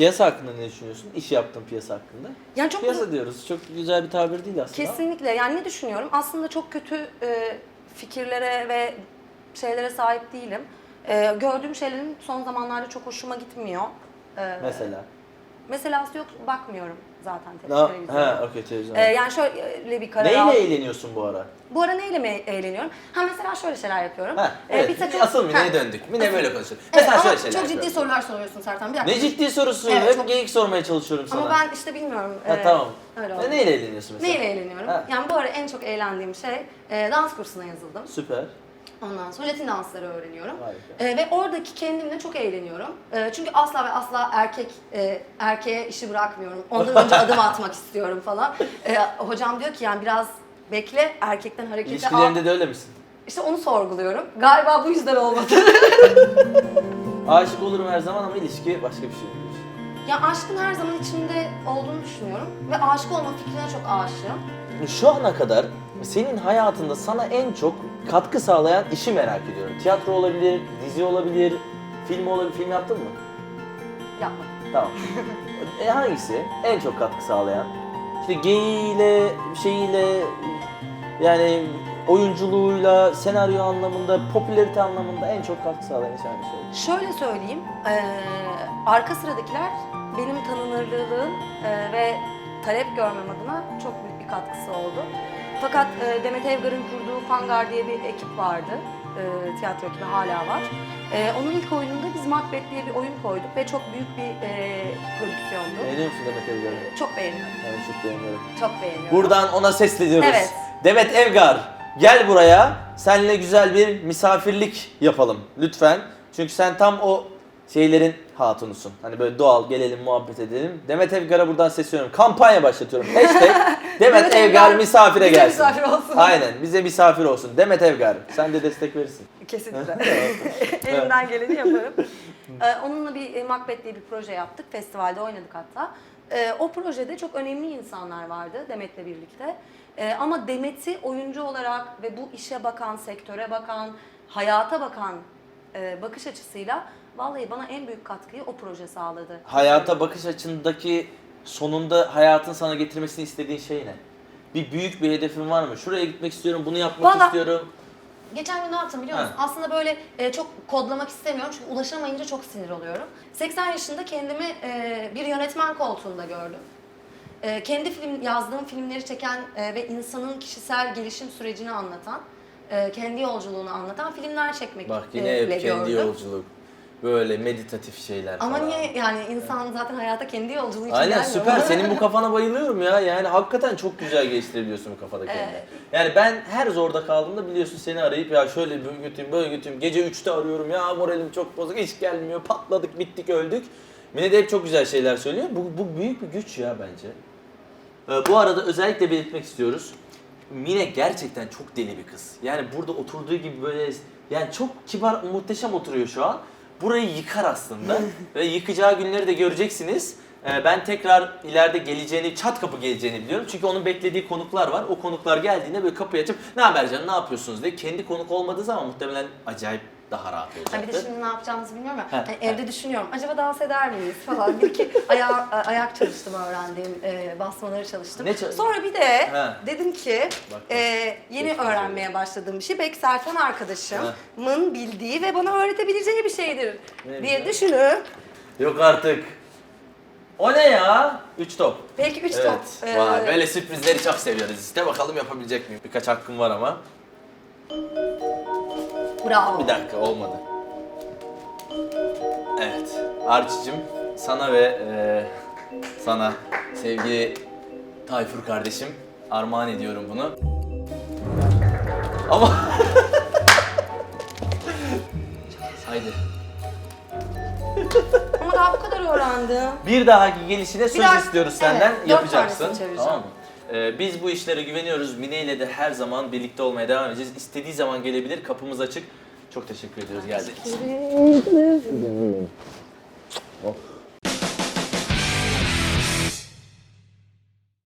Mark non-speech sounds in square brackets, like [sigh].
Piyasa hakkında ne düşünüyorsun? İş yaptığın piyasa hakkında. Yani çok Piyasa diyoruz. Çok güzel bir tabir değil aslında. Kesinlikle. Yani ne düşünüyorum? Aslında çok kötü e, fikirlere ve şeylere sahip değilim. E, gördüğüm şeylerin son zamanlarda çok hoşuma gitmiyor. E, Mesela. Meselası yok, bakmıyorum zaten te- Ha, televizyona. ha okey televizyon. E, yani şöyle bir karar Neyle aldım. eğleniyorsun bu ara? Bu ara neyle mi eğleniyorum? Ha mesela şöyle şeyler yapıyorum. Ha, E, evet. bir takım- Asıl Mine'ye Ha. döndük. Mine böyle konuşuyor. Evet, Mesela ama şöyle şeyler çok ciddi yapıyorum. sorular soruyorsun Sertan. Bir dakika. Ne ciddi sorusu? Evet, Hep çok- geyik sormaya çalışıyorum sana. Ama ben işte bilmiyorum. Ha, e, tamam. Öyle oldu. neyle eğleniyorsun mesela? Neyle eğleniyorum? Ha. Yani bu ara en çok eğlendiğim şey e, dans kursuna yazıldım. Süper. Ondan sonra Latin dansları öğreniyorum. E, ve oradaki kendimle çok eğleniyorum. E, çünkü asla ve asla erkek e, erkeğe işi bırakmıyorum. Ondan önce [laughs] adım atmak istiyorum falan. E, hocam diyor ki yani biraz bekle erkekten hareketi al. İlişkilerinde de öyle misin? İşte onu sorguluyorum. Galiba bu yüzden olmadı. [laughs] Aşık olurum her zaman ama ilişki başka bir şey diyorsun. ya aşkın her zaman içimde olduğunu düşünüyorum. Ve aşık olma fikrine çok aşığım. Şu ana kadar senin hayatında sana en çok katkı sağlayan işi merak ediyorum. Tiyatro olabilir, dizi olabilir, film olabilir. Film yaptın mı? Yapma. Tamam. [laughs] e, hangisi? En çok katkı sağlayan? İşte geyiğiyle, şeyiyle, yani oyunculuğuyla, senaryo anlamında, popülarite anlamında en çok katkı sağlayan iş hangisi oldu? Şöyle söyleyeyim, eee, arka sıradakiler benim tanınırlığım eee, ve talep görmem adına çok büyük bir katkısı oldu. Fakat eee, Demet Evgar'ın kurduğu Fangar diye bir ekip vardı, eee, tiyatro ekibi hala var. Eee, onun ilk oyununda biz Macbeth diye bir oyun koyduk ve çok büyük bir eee prodüksiyondu. Beğeniyor musun Demet Evgar'ı? Çok beğeniyorum, Ben çok beğeniyorum. çok beğeniyorum. Buradan ona sesleniyoruz. Evet. Demet Evgar gel buraya. Seninle güzel bir misafirlik yapalım lütfen. Çünkü sen tam o şeylerin hatunusun. Hani böyle doğal gelelim muhabbet edelim. Demet Evgar'a buradan sesleniyorum. Kampanya başlatıyorum. Hashtag [laughs] Demet Demet Evgar Evgar misafire bize gelsin. misafir olsun. Aynen bize misafir olsun. Demet Evgar sen de destek verirsin. Kesinlikle. [laughs] [laughs] Elimden geleni yaparım. [laughs] Ee, onunla bir e, Macbeth diye bir proje yaptık. Festivalde oynadık hatta. Ee, o projede çok önemli insanlar vardı Demet'le birlikte. Ee, ama Demet'i oyuncu olarak ve bu işe bakan, sektöre bakan, hayata bakan e, bakış açısıyla vallahi bana en büyük katkıyı o proje sağladı. Hayata bakış açındaki sonunda hayatın sana getirmesini istediğin şey ne? Bir büyük bir hedefin var mı? Şuraya gitmek istiyorum, bunu yapmak Valla- istiyorum. Geçen gün ne yaptım biliyor musun? Aslında böyle e, çok kodlamak istemiyorum çünkü ulaşamayınca çok sinir oluyorum. 80 yaşında kendimi e, bir yönetmen koltuğunda gördüm. E, kendi film yazdığım filmleri çeken e, ve insanın kişisel gelişim sürecini anlatan, e, kendi yolculuğunu anlatan filmler çekmek Bak yine e, hep ile kendi gördüm. yolculuk. Böyle meditatif şeyler Ama falan. niye yani insan zaten hayata kendi yolculuğu için Aynen gelmiyor süper. mu? Senin bu [laughs] kafana bayılıyorum ya. Yani hakikaten çok güzel geliştirebiliyorsun bu kafada kendini. Evet. Yani ben her zorda kaldığımda biliyorsun seni arayıp ya şöyle böyle götüreyim böyle götüreyim. Gece 3'te arıyorum ya moralim çok bozuk hiç gelmiyor. Patladık bittik öldük. Mine de hep çok güzel şeyler söylüyor. Bu, bu büyük bir güç ya bence. Ee, bu arada özellikle belirtmek istiyoruz. Mine gerçekten çok deli bir kız. Yani burada oturduğu gibi böyle yani çok kibar, muhteşem oturuyor şu an. Burayı yıkar aslında [laughs] ve yıkacağı günleri de göreceksiniz. Ee, ben tekrar ileride geleceğini, çat kapı geleceğini biliyorum. Çünkü onun beklediği konuklar var. O konuklar geldiğinde böyle kapıyı açıp ne haber canım, ne yapıyorsunuz diye kendi konuk olmadığı zaman muhtemelen acayip daha rahat Ha olacaktır. bir de şimdi ne yapacağımızı bilmiyorum ya. Ha, Hani ha. evde düşünüyorum. Acaba dans eder miyiz falan. Bir iki [laughs] aya- ayak çalıştım öğrendiğim e, basmaları çalıştım. Ne çal- Sonra bir de Ha. dedim ki bak. e, yeni Çok güzel. öğrenmeye başladığım bir şey. Belki Sertan arkadaşımın bildiği ve bana öğretebileceği bir şeydir Ne diye güzel. düşünüp Yok artık. O ne ya? Üç top. belki üç evet. top. e, Vay, böyle sürprizleri çok seviyoruz işte. Bakalım yapabilecek miyim? Birkaç hakkım var ama. Bravo. Bir dakika olmadı. Evet. Arçicim sana ve e, sana sevgili Tayfur kardeşim armağan ediyorum bunu. Ama [laughs] Haydi. Bu kadar öğrendim. Bir dahaki gelişine söz daha- istiyoruz evet, senden. dört Yapacaksın. tanesini çevireceğim. Tamam mı? Ee, biz bu işlere güveniyoruz. Mine ile de her zaman birlikte olmaya devam edeceğiz. İstediği zaman gelebilir. Kapımız açık. Çok teşekkür ediyoruz geldiğiniz için. Oh.